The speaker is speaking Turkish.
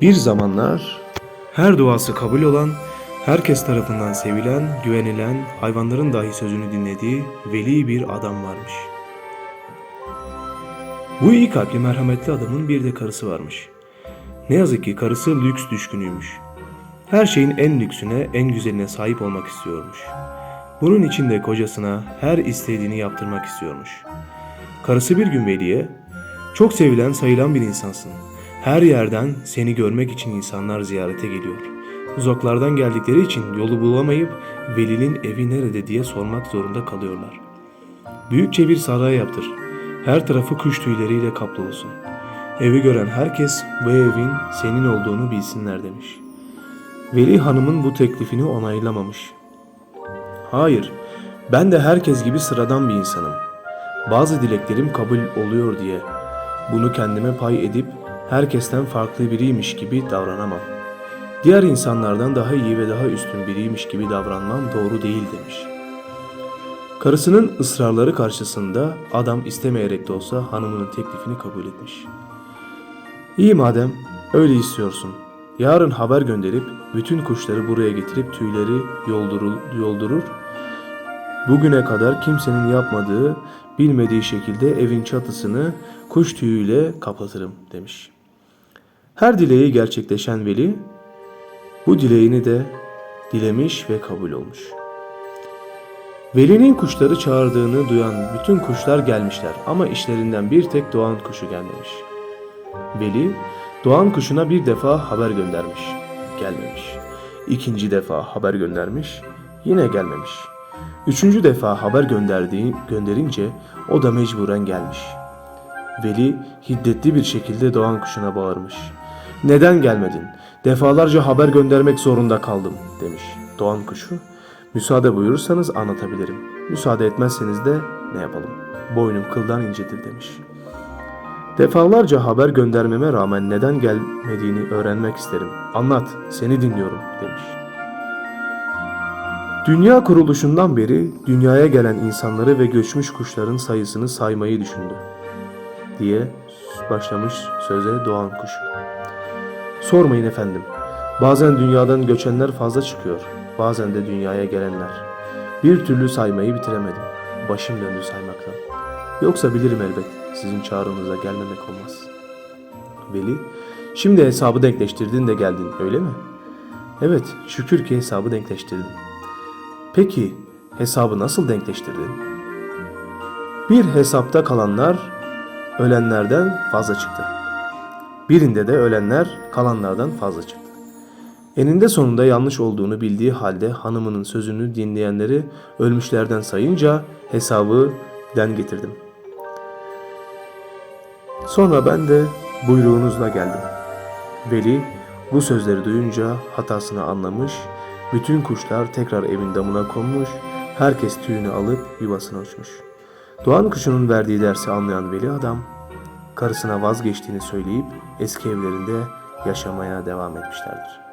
Bir zamanlar her duası kabul olan, herkes tarafından sevilen, güvenilen, hayvanların dahi sözünü dinlediği veli bir adam varmış. Bu iyi kalpli merhametli adamın bir de karısı varmış. Ne yazık ki karısı lüks düşkünüymüş. Her şeyin en lüksüne, en güzeline sahip olmak istiyormuş. Bunun için de kocasına her istediğini yaptırmak istiyormuş. Karısı bir gün Veli'ye, çok sevilen sayılan bir insansın. Her yerden seni görmek için insanlar ziyarete geliyor. Uzaklardan geldikleri için yolu bulamayıp Veli'nin evi nerede diye sormak zorunda kalıyorlar. Büyükçe bir saray yaptır. Her tarafı kuş tüyleriyle kaplı olsun. Evi gören herkes bu evin senin olduğunu bilsinler demiş. Veli hanımın bu teklifini onaylamamış. Hayır, ben de herkes gibi sıradan bir insanım. Bazı dileklerim kabul oluyor diye bunu kendime pay edip herkesten farklı biriymiş gibi davranamam. Diğer insanlardan daha iyi ve daha üstün biriymiş gibi davranmam doğru değil demiş. Karısının ısrarları karşısında adam istemeyerek de olsa hanımının teklifini kabul etmiş. İyi madem öyle istiyorsun. Yarın haber gönderip bütün kuşları buraya getirip tüyleri yoldurul, yoldurur. Bugüne kadar kimsenin yapmadığı, bilmediği şekilde evin çatısını kuş tüyüyle kapatırım demiş. Her dileği gerçekleşen veli bu dileğini de dilemiş ve kabul olmuş. Veli'nin kuşları çağırdığını duyan bütün kuşlar gelmişler ama işlerinden bir tek doğan kuşu gelmemiş. Veli doğan kuşuna bir defa haber göndermiş, gelmemiş. İkinci defa haber göndermiş, yine gelmemiş. Üçüncü defa haber gönderdiği gönderince o da mecburen gelmiş. Veli hiddetli bir şekilde doğan kuşuna bağırmış. Neden gelmedin? Defalarca haber göndermek zorunda kaldım demiş. Doğan kuşu, müsaade buyurursanız anlatabilirim. Müsaade etmezseniz de ne yapalım? Boynum kıldan incedir demiş. Defalarca haber göndermeme rağmen neden gelmediğini öğrenmek isterim. Anlat, seni dinliyorum demiş. Dünya kuruluşundan beri dünyaya gelen insanları ve göçmüş kuşların sayısını saymayı düşündü diye başlamış söze doğan kuş. Sormayın efendim. Bazen dünyadan göçenler fazla çıkıyor. Bazen de dünyaya gelenler. Bir türlü saymayı bitiremedim. Başım döndü saymaktan. Yoksa bilirim elbet. Sizin çağrınıza gelmemek olmaz. Veli, şimdi hesabı denkleştirdin de geldin öyle mi? Evet, şükür ki hesabı denkleştirdim. Peki, hesabı nasıl denkleştirdin? Bir hesapta kalanlar ölenlerden fazla çıktı. Birinde de ölenler kalanlardan fazla çıktı. Eninde sonunda yanlış olduğunu bildiği halde hanımının sözünü dinleyenleri ölmüşlerden sayınca hesabı den getirdim. Sonra ben de buyruğunuzla geldim. Veli bu sözleri duyunca hatasını anlamış, bütün kuşlar tekrar evin damına konmuş, herkes tüyünü alıp yuvasına uçmuş. Doğan kuşunun verdiği dersi anlayan veli adam, karısına vazgeçtiğini söyleyip eski evlerinde yaşamaya devam etmişlerdir.